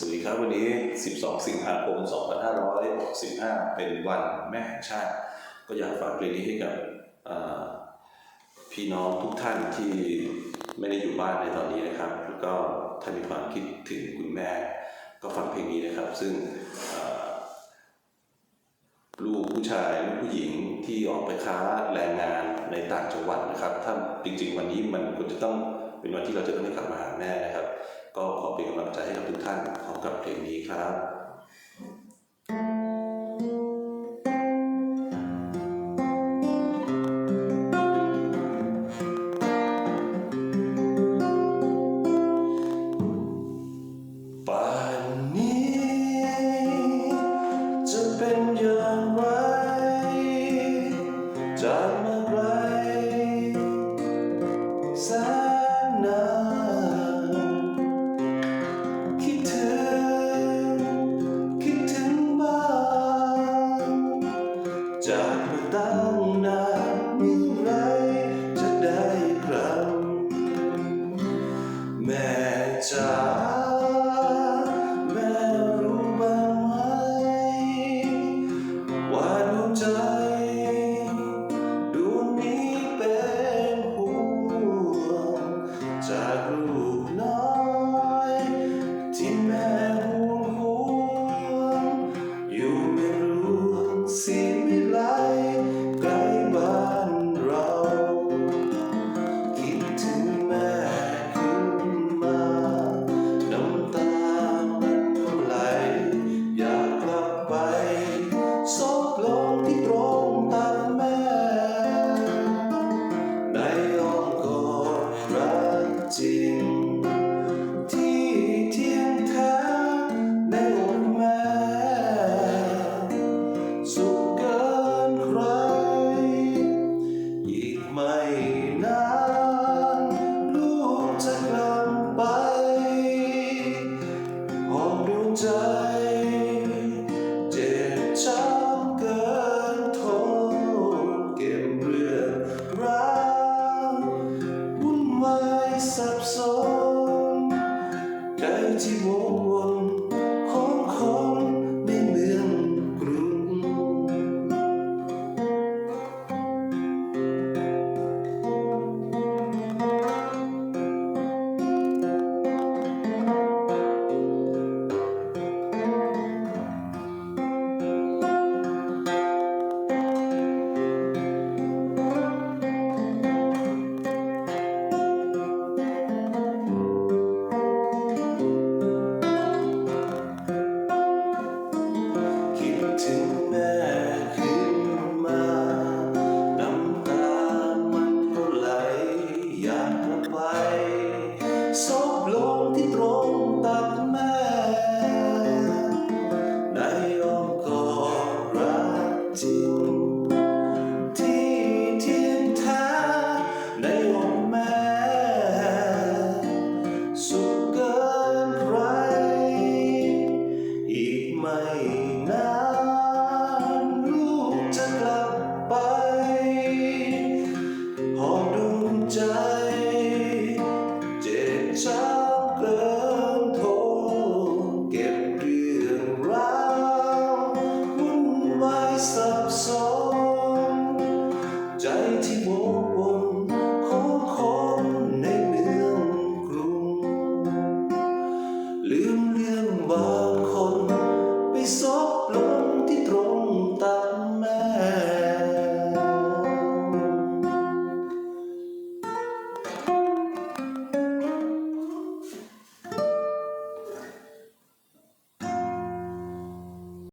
สวัสดีครับวันนี้ 12 สิงหาคม 2565 เป็นวันแม่แห่งชาติ ก็อยากฝากเพลงนี้ให้กับพี่น้องทุกท่านที่ไม่ได้อยู่บ้านในตอนนี้นะครับ แล้วก็ท่านมีความคิดถึงคุณแม่ ก็ฟังเพลงนี้นะครับ ซึ่งลูกผู้ชายลูกผู้หญิงที่ออกไปค้าแรงงานในต่างจังหวัดนะครับ ถ้าจริง ๆ วันนี้มันควรจะต้องเป็นวันที่เราจะต้องได้กลับมาหาแม่นะครับ ก็ขอเป็นกำลังใจให้กับทุกท่านพร้อมกับเพลงนี้ครับป่านนี้จะเป็นอย่างไร จากมาตั้งนานเมื่อไรจะได้ครั้งแม่จ๋า สับสนใจที่ว